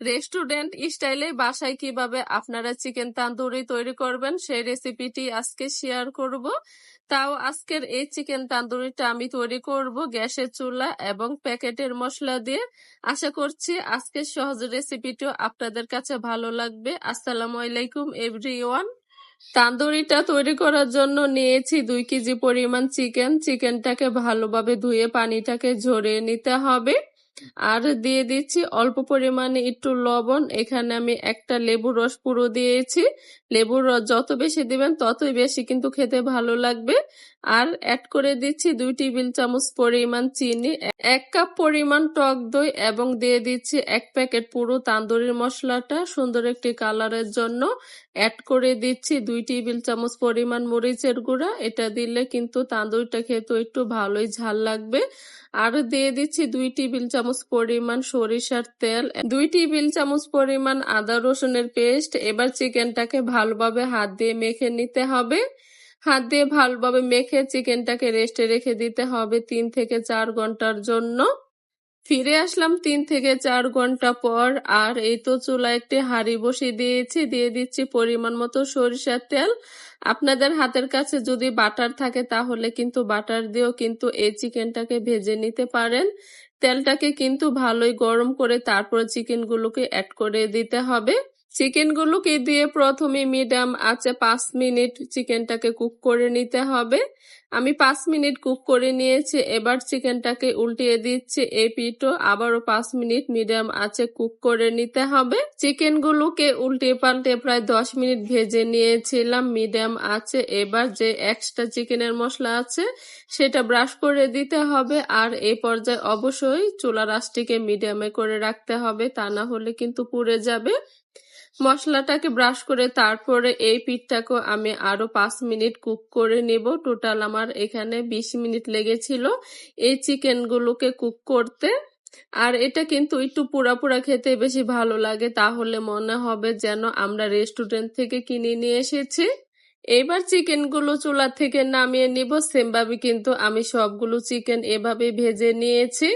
Restaurant স্টাইলে বাসায় কীভাবে আপনারা চিকেন তান্দুরি তৈরি করবেন, সেই রেসিপিটি আজকে শেয়ার করব। তাও আজকের এই চিকেন তান্দুরিটা আমি তৈরি করব গ্যাসের চুলা এবং প্যাকেটের মশলা দিয়ে। আশা করছি আজকের সহজ রেসিপিটিও আপনাদের কাছে ভালো লাগবে। আসসালামু আলাইকুম এভরিওয়ান। তান্দুরিটা তৈরি করার জন্য নিয়েছি দুই কেজি পরিমাণ চিকেন। চিকেনটাকে ভালোভাবে ধুয়ে পানিটাকে ঝরিয়ে নিতে হবে। আর দিয়ে দিচ্ছি অল্প পরিমাণে একটু লবণ। এখানে আমি একটা লেবুর রস পুরো দিয়েছি। লেবুর রস যত বেশি দিবেন ততই বেশি কিন্তু খেতে ভালো লাগবে। আর অ্যাড করে দিচ্ছি দুই টেবিল চামচ পরিমাণ চিনি, এক কাপ পরিমাণ টক দই এবং দিয়ে দিচ্ছি এক প্যাকেট পুরো তান্দুরির মশলাটা। সুন্দর একটি কালারের জন্য অ্যাড করে দিচ্ছি দুই টেবিল চামচ পরিমাণ মরিচের গুঁড়া। এটা দিলে কিন্তু তান্দুরিটা খেতে একটু ভালোই ঝাল লাগবে। আর দিয়ে দিচ্ছি দুই টেবিল চামচ পরিমাণ সরিষার তেল, দুই টেবিল চামচ পরিমাণ আদা রসুনের পেস্ট। এবার চিকেনটাকে ভালোভাবে হাত দিয়ে মেখে নিতে হবে। হাত দিয়ে ভালোভাবে মেখে চিকেনটাকে রেস্টে রেখে দিতে হবে তিন থেকে চার ঘণ্টার জন্য। ফিরে আসলাম তিন থেকে চার ঘণ্টা পর, আর এই তো চুলা একটি হাঁড়ি বসিয়ে দিয়েছি, দিয়ে দিচ্ছি পরিমাণ মতো সরিষার তেল। আপনাদের হাতের কাছে যদি বাটার থাকে তাহলে কিন্তু বাটার দিয়েও কিন্তু এই চিকেনটাকে ভেজে নিতে পারেন। তেলটাকে কিন্তু ভালোই গরম করে তারপরে চিকেনগুলোকে অ্যাড করে দিতে হবে। চিকেনগুলোকে দিয়ে প্রথমে মিডিয়াম আছে পাঁচ মিনিট চিকেনটাকে কুক করে নিতে হবে। আমি পাঁচ মিনিট কুক করে নিয়েছি, এবার চিকেনটাকে উল্টিয়ে দিচ্ছি এই পিঠো আবারও পাঁচ মিনিট মিডিয়াম আছে কুক করে নিতে হবে। চিকেনগুলোকে উল্টে পাল্টে প্রায় দশ মিনিট ভেজে নিয়েছিলাম মিডিয়াম আছে এবার যে এক্সট্রা চিকেনের মশলা আছে, সেটা ব্রাশ করে দিতে হবে। আর এই পর্যায়ে অবশ্যই চুলা রাসটিকে মিডিয়ামে করে রাখতে হবে, তা না হলে কিন্তু পুড়ে যাবে। মশলাটাকে ব্রাশ করে তারপরে এই পিঠটাকে আমি আরও পাঁচ মিনিট কুক করে নেব। টোটাল আমার এখানে বিশ মিনিট লেগেছিল এই চিকেনগুলোকে কুক করতে। আর এটা কিন্তু একটু পুরা পুরা খেতে বেশি ভালো লাগে, তাহলে মনে হবে যেন আমরা রেস্টুরেন্ট থেকে কিনে নিয়ে এসেছি। এবার চিকেনগুলো চুলা থেকে নামিয়ে নিব। সেমভাবে কিন্তু আমি সবগুলো চিকেন এভাবে ভেজে নিয়েছি।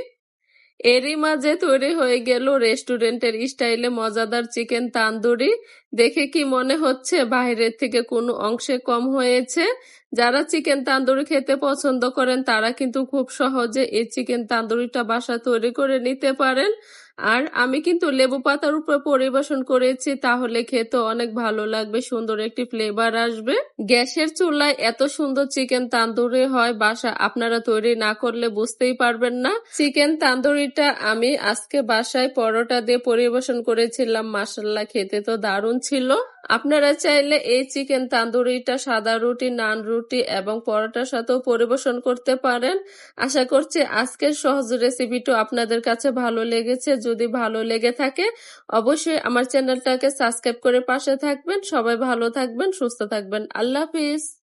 এরই মাঝে তৈরি হয়ে গেল রেস্টুরেন্টের স্টাইলে মজাদার চিকেন তান্দুরি। দেখে কি মনে হচ্ছে বাইরের থেকে কোনো অংশে কম হয়েছে? যারা চিকেন তান্দুরি খেতে পছন্দ করেন, তারা কিন্তু খুব সহজে এই চিকেন তান্দুরিটা বাসা তৈরি করে নিতে পারেন। আর আমি কিন্তু লেবু পাতার উপর পরিবেশন করেছি, তাহলে খেতে অনেক ভালো লাগবে, সুন্দর একটি ফ্লেভার আসবে। গ্যাসের চুলায় এত সুন্দর চিকেন তান্দুরি হয়, বাসা আপনারা তৈরি না করলে বুঝতেই পারবেন না। চিকেন তান্দুরিটা আমি আজকে বাসায় পরোটা দিয়ে পরিবেশন করেছিলাম মাসাল্লা খেতে তো দারুণ ছিল। আপনারা চাইলে এই চিকেন তান্দুরিটা সাদা রুটি, নান রুটি এবং পরোটার সাথেও পরিবেশন করতে পারেন। আশা করছি আজকের সহজ রেসিপিটা আপনাদের কাছে ভালো লেগেছে। যদি ভালো লেগে থাকে, অবশ্যই আমার চ্যানেলটাকে সাবস্ক্রাইব করে পাশে থাকবেন। সবাই ভালো থাকবেন, সুস্থ থাকবেন। আল্লাহ হাফিজ।